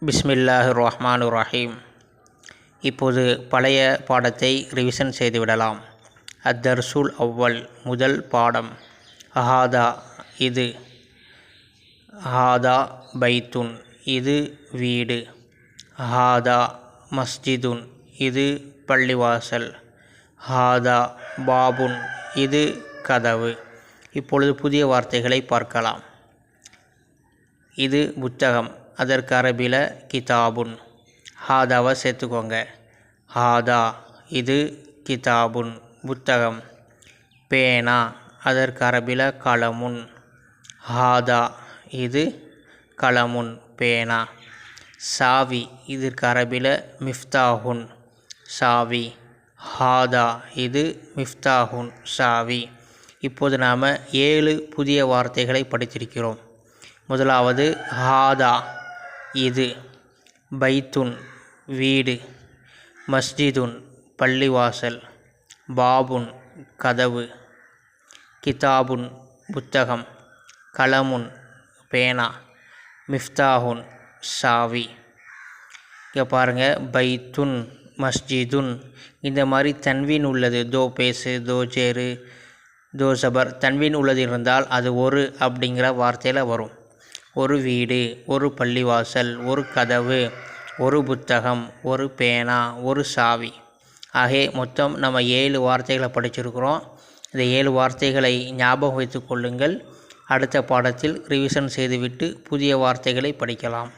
பிஸ்மில்லாஹ் ரஹ்மான் ரஹீம் இப்போது பழைய பாடத்தை ரிவிஷன் செய்துவிடலாம் அத்தர்சுல் அவ்வல் முதல் பாடம். அஹாதா இது. ஹாதா பைத்துன் இது வீடு. ஹாதா மஸ்ஜிதுன் இது பள்ளிவாசல். ஹாதா பாபுன் இது கதவு. இப்பொழுது புதிய வார்த்தைகளை பார்க்கலாம். இது புத்தகம். அதற்கு அரபியில் கிதாபுன். ஹாதாவை சேர்த்துக்கோங்க. ஹாதா இது கிதாபுன் புத்தகம். பேனா அதற்கு அரபியில் கலமுன் ஹாதா இது கலமுன் பேனா. சாவி இதற்கு அரபியில் மிஃப்தாஹுன் சாவி. ஹாதா இது மிஃப்தாஹுன் சாவி. இப்போது நாம் ஏழு புதிய வார்த்தைகளை படித்திருக்கிறோம். முதலாவது ஹாதா. இது பைத்துன் வீடு மஸ்ஜிதுன் பள்ளிவாசல் பாபுன் கதவு கிதாபுன் புத்தகம் கலமுன் பேனா மிஃப்தாஹுன் சாவி. இங்கே பாருங்கள் பைத்துன் மஸ்ஜிதுன் இந்த மாதிரி தன்வீன் உள்ளது. தோ பேசு தோ ஜேரு தோ சபர் தன்வீன் உள்ளது இருந்தால் அது ஒரு அப்படிங்கிற வார்த்தையில் வரும். ஒரு வீடு ஒரு பள்ளிவாசல் ஒரு கதவு ஒரு புத்தகம் ஒரு பேனா ஒரு சாவி. ஆகே மொத்தம் நம்ம ஏழு வார்த்தைகளை படிச்சிருக்கிறோம். இந்த ஏழு வார்த்தைகளை ஞாபகம் வைத்து கொள்ளுங்கள். அடுத்த பாடத்தில் ரிவிஷன் செய்துவிட்டு புதிய வார்த்தைகளை படிக்கலாம்.